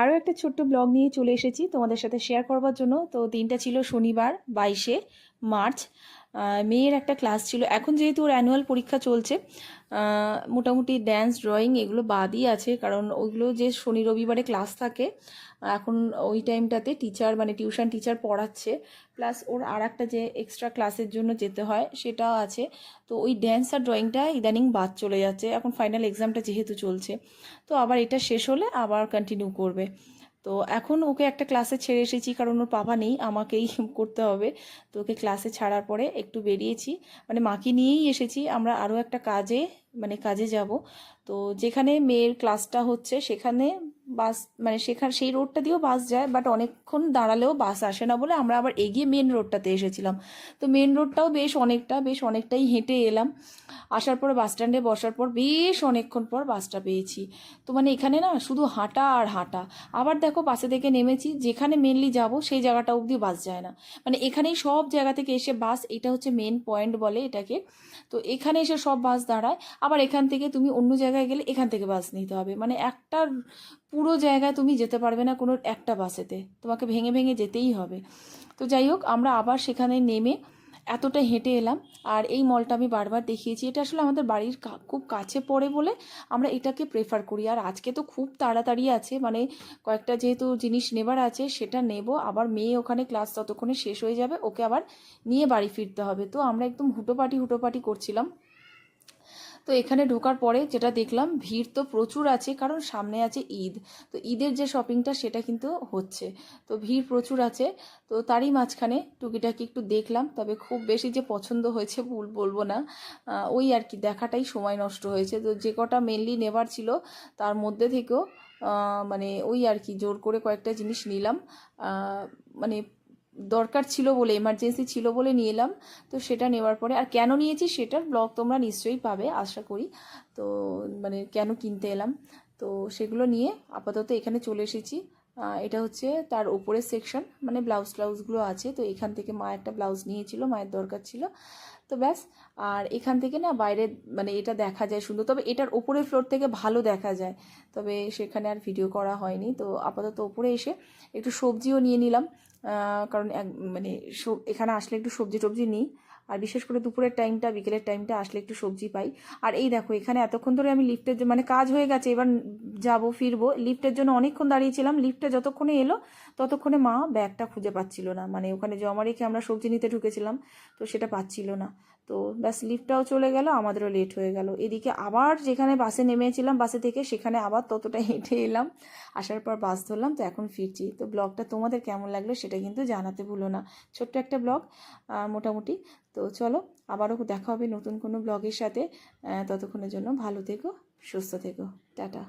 আরও একটা ছোট্ট ব্লগ নিয়ে চলে এসেছি তোমাদের সাথে শেয়ার করবার জন্য। তো দিনটা ছিল শনিবার, বাইশে। মার্চ। মেয়ের একটা ক্লাস ছিল। এখন যেহেতু ওর অ্যানুয়াল পরীক্ষা চলছে মোটামুটি ড্যান্স ড্রয়িং এগুলো বাদই আছে, কারণ ওইগুলো যে শনি রবিবারে ক্লাস থাকে, এখন ওই টাইমটাতে টিচার মানে টিউশন টিচার পড়াচ্ছে। প্লাস ওর আর একটা যে এক্সট্রা ক্লাসের জন্য যেতে হয়, সেটাও আছে। তো ওই ড্যান্স আর ড্রয়িংটা ইদানিং বাদ চলে যাচ্ছে। এখন ফাইনাল এক্সামটা যেহেতু চলছে, তো আবার এটা শেষ হলে আবার কন্টিনিউ করবে। তো এখন ওকে একটা ক্লাসে ছেড়ে এসেছি, কারণ ওর পাপা নেই, আমাকেই করতে হবে। তো ওকে ক্লাসে ছাড়ার পরে একটু বেরিয়েছি মানে মাকে নিয়েই এসেছি। আমরা আরও একটা কাজে মানে কাজে যাব। তো যেখানে মেয়ের ক্লাসটা হচ্ছে, সেখানে বাস মানে সেখানে, সেই রোডটা দিয়েও বাস যায় বাট অনেকক্ষণ দাঁড়ালেও বাস আসে না বলে আমরা আবার এগিয়ে মেন রোডটাতে এসেছিলাম। তো মেন রোডটাও বেশ অনেকটা, বেশ অনেকটাই হেঁটে এলাম। আসার পর বাস স্ট্যান্ডে বসার পর বেশ অনেকক্ষণ পর বাসটা পেয়েছি। তো মানে এখানে না শুধু হাঁটা আর হাঁটা। আবার দেখো বাসে থেকে নেমেছি, যেখানে মেনলি যাব সেই জায়গাটা অবধি বাস যায় না। মানে এখানেই সব জায়গা থেকে এসে বাস এটা হচ্ছে মেন পয়েন্ট বলে এটাকে। তো এখানে এসে সব বাস দাঁড়ায়। আবার এখান থেকে তুমি অন্য জায়গায় গেলে এখান থেকে বাস নিতে হবে। মানে একটা পুরো জায়গায় তুমি যেতে পারবে না কোনো একটা বাসেতে। তোমাকে ভেঙে ভেঙে যেতেই হবে। তো যাই হোক, আমরা আবার সেখানে নেমে এতটা হেঁটে এলাম আর এই মলটা আমি বারবার দেখিয়েছি। এটা আসলে আমাদের বাড়ির খুব কাছে পড়ে বলে আমরা এটাকে প্রেফার করি। আর আজকে তো খুব তাড়াতাড়ি আছে মানে কয়েকটা যেহেতু জিনিস নেবার আছে সেটা নেব। আবার মেয়ে ওখানে ক্লাস ততক্ষণে শেষ হয়ে যাবে, ওকে আবার নিয়ে বাড়ি ফিরতে হবে। তো আমরা একদম হুটোপাটি হুটোপাটি করছিলাম। তো এখানে ঢোকার পরে যেটা দেখলাম, ভিড় তো প্রচুর আছে, কারণ সামনে আছে ঈদ। তো ঈদের যে শপিংটা সেটা কিন্তু হচ্ছে। তো ভিড় প্রচুর আছে। তো তারই মাঝখানে টুকিটাকি একটু দেখলাম, তবে খুব বেশি যে পছন্দ হয়েছে ভুল বলব না। ওই আর কি, দেখাটাই সময় নষ্ট হয়েছে। তো যে কটা মেনলি নেবার ছিল, তার মধ্যে থেকেও মানে ওই আর কি, জোর করে কয়েকটা জিনিস নিলাম। মানে দরকার ছিল বলে এমার্জেন্সি ছিল বলে নিয়ে এলাম তো সেটা নেওয়ার পরে, আর কেন নিয়েছি সেটার ব্লগ তোমরা নিশ্চয়ই পাবে, আশা করি। তো মানে কেন কিনতে এলাম? তো সেগুলো নিয়ে আপাতত এখানে চলে এসেছি। এটা হচ্ছে তার উপরের সেকশন মানে ব্লাউজ ট্লাউজগুলো আছে। তো এখান থেকে মা একটা ব্লাউজ নিয়েছিল, মায়ের দরকার ছিল। তো ব্যাস, আর এখান থেকে না বাইরে মানে এটা দেখা যায় সুন্দর। তবে এটার ওপরের ফ্লোর থেকে ভালো দেখা যায়। তবে সেখানে আর ভিডিও করা হয়নি। তো আপাতত ওপরে এসে একটু সবজিও নিয়ে নিলাম। কারণ মানে এখানে আসলে একটু সবজি টবজি নিই। আর বিশেষ করে দুপুরের টাইমটা বিকেলের টাইমটা আসলে একটু সবজি পাই। আর এই দেখো, এখানে এতক্ষণ ধরে আমি লিফটের মানে কাজ হয়ে গেছে, এবার যাব, ফিরবো। লিফটের জন্য অনেকক্ষণ দাঁড়িয়েছিলাম। লিফটটা যতক্ষণে এলো, ততক্ষণে মা ব্যাগটা খুঁজে পাচ্ছিল না। মানে ওখানে জমা রেখে আমরা সবজি নিতে ঢুকেছিলাম, তো সেটা পাচ্ছিল না। তো ব্যাস লিফটটাও চলে গেল, আমাদেরও লেট হয়ে গেল। এদিকে আবার যেখানে বাসে নেমেছিলাম বাসে থেকে সেখানে আবার ততটা হেঁটে এলাম। আসার পর বাস ধরলাম, তো এখন ফিরছি। তো ব্লগটা তোমাদের কেমন লাগল সেটা কিন্তু জানাতে ভুলো না। ছোট্ট একটা ব্লগ মোটামুটি। তো চলো, আবারও দেখা হবে নতুন কোনো ব্লগের সাথে। ততক্ষণের জন্য ভালো থেকো, সুস্থ থেকো। টাটা।